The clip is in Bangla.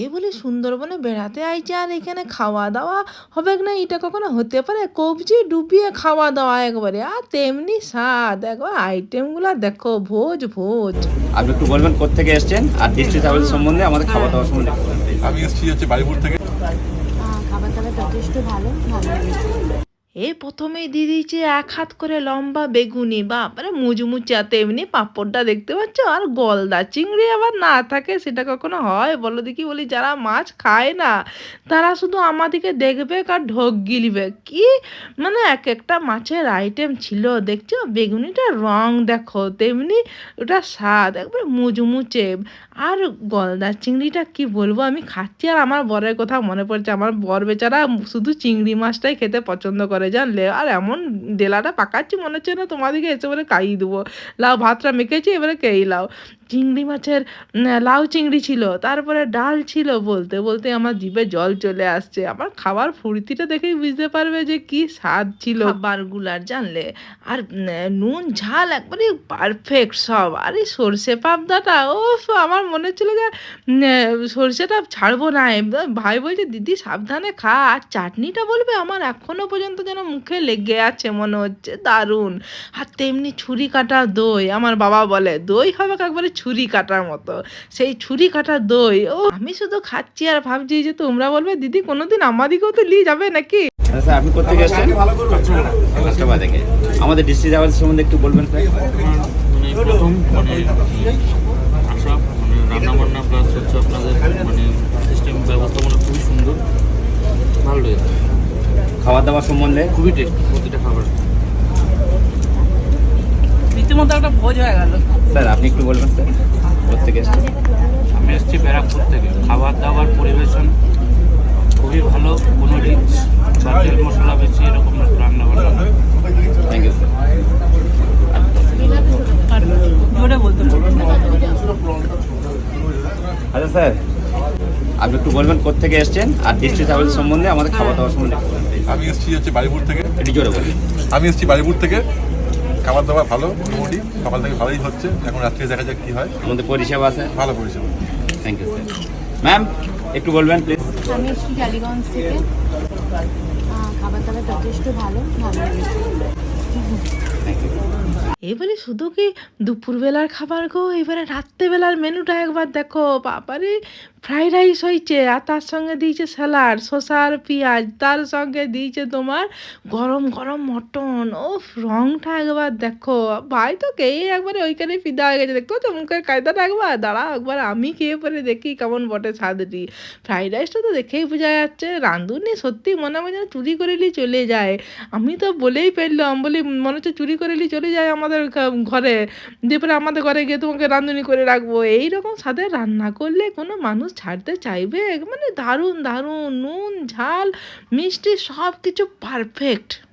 এই বলে সুন্দরবনে বেড়াতে আইছে আর এখানে খাওয়া দাওয়া হবে না? এটা কখনো হতে পারে? কবজি ডুবিয়ে খাওয়া দাওয়া একবারে। আর তেমনি স্বাদ। একবার আইটেম আইটেমগুলো দেখো ভোজ ভোজ। আপনি একটু বলবেন কোথেকে এসেছেন? আর ডিস্ট্রিক্ট ট্রাভেল সম্বন্ধে আমাদের খাওয়া দাওয়া সম্বন্ধে। আমি এসেছি হচ্ছে বাড়িপুর থেকে। খাবার দাবার যথেষ্ট ভালো ভালো। এ প্রথমেই দিয়ে দিয়েছে এক হাত করে লম্বা বেগুনি বাপরে মুচমুচা তেমনি পাঁপড়টা দেখতে পাচ্ছ? আর গলদা চিংড়ি আবার না থাকে, সেটা কখনো হয়? বলো দেখি, বলি যারা মাছ খায় না, তারা শুধু আমাদেরকে দেখবে আর ঢোক গিলবে। কি? মানে এক একটা মাছের আইটেম ছিল, দেখছ? বেগুনিটা রং দেখো, তেমনি ওটা স্বাদ, একবারে মুচমুচে আর গলদা চিংড়িটা কি বলব, আমি খাচ্ছি আর আমার বরের কথা মনে পড়ছে। আমার বর বেচারা শুধু চিংড়ি মাছটাই খেতে পছন্দ করে। জানলে। আর এমন ডেলাটা পাকাচ্ছি, মনে হচ্ছে না তোমাদেরকে এসে খাইয়ে দেবো। লাউ ভাতটা মেখেছি, এবারে খেয়ে লাও চিংড়ি মাছের লাউ চিংড়ি ছিল, তারপরে ডাল ছিল বলতে বলতে আমার জিভে জল চলে আসছে। আমার খাবার ফুর্তিটা দেখেই বুঝতে পারবে যে কি স্বাদ ছিল। খাবারগুলার জানলে, আর নুন, ঝাল একবারে পারফেক্ট সব। আর এই সর্ষে পাবদাটা ও আমার মনে হচ্ছিল যে সর্ষেটা ছাড়বো না। ভাই বলছে, দিদি সাবধানে খা, আর চাটনিটা বলবে আমার এখনও পর্যন্ত যেন মুখে লেগে আছে মনে হচ্ছে। দারুণ। আর তেমনি ছুরি কাটা দই আমার বাবা বলে দই হবে একবারে ছুরি কাটার মতো। সেই ছুরি কাটা দই ও আমি শুধু খাচ্ছি আর ভাবছি যে তোমরা বলবে দিদি কোনোদিন আমাদিকেও তো নিয়ে যাবে নাকি? আচ্ছা, স্যার আপনি কোথেকে এসেছেন? কাস্টমার থেকে আমাদের ডিস্ট্রিক্ট সম্বন্ধে একটু বলবেন স্যার। মানে প্রথম মানে আসা মানে রান্না বান্না প্লাস হচ্ছে আপনাদের মানে সিস্টেম ব্যবস্থাপনা খুবই সুন্দর। খাওয়া দাওয়া সম্বন্ধে খুবই টেস্ট প্রতিটা খাবার। রীতিমতো একটা ভোজ হয়ে গেল। স্যার আপনি একটু বলবেন স্যার এসেছেন আমি এসেছি ব্যারাকপুর থেকে। খাবার দাবার পরিবেশন খুবই ভালো কোনো রিচ বা তেল মশলা বেশি এরকম রান্না বান্না না। থ্যাংক ইউ স্যার জোরে বলতে আচ্ছা স্যার আপনি একটু বলবেন কোথেকে এসেছেন? আর ডিস্ট্রিক্ট ট্রাভেল সম্বন্ধে আমাদের খাওয়া দাওয়া সম্বন্ধে। আমি এসেছি হচ্ছে বাড়িপুর থেকে। একটু জোরে বলুন। আমি এসেছি বাড়িপুর থেকে। খাবার দাবার ভালো মোটামুটি। সকাল থেকে ভালোই হচ্ছে। এখন রাত্রে দেখা যাক কি হয়। আমাদের পরিষেবা আছে। ভালো পরিষেবা। থ্যাংক ইউ স্যার ম্যাম একটু বলবেন প্লিজ আমি এসেছি টালিগঞ্জ থেকে। খাবার দাবার যথেষ্ট ভালো ভালো। এবারে শুধু কি দুপুরবেলার খাবার গো? এবারে রাত্রেবেলার মেনুটা একবার দেখো। বাবারে, ফ্রাইড রাইস হয়েছে আর তার সঙ্গে দিয়েছে স্যালাড, শসা আর পেঁয়াজ। তার সঙ্গে দিয়েছে তোমার গরম গরম মটন। ও রংটা একবার দেখো। ভাই তো খেয়ে একবারে ওইখানে ফিদা হয়ে গেছে। দেখতে পাচ্ছ মুখের কায়দাটা একবার। দাঁড়া, একবার আমি খেয়ে পরে দেখি কেমন বটে স্বাদটি। ফ্রাইড রাইসটা তো দেখেই বোঝা যাচ্ছে, রাঁধুনি সত্যি মনে হয় যেন চুরি করে চলে যায়। আমি তো বলেই ফেললাম, বলি মনে হচ্ছে চুরি করে চলে যায় আমাদের ঘ- ঘরে। দিয়ে পরে আমাদের ঘরে গিয়ে তোমাকে রাঁধুনি করে রাখব। এইরকম সাথে রান্না করলে কোনো মানুষ ছাড়তে চাইবে? মানে দারুণ দারুণ, নুন, ঝাল, মিষ্টি সব কিছু পারফেক্ট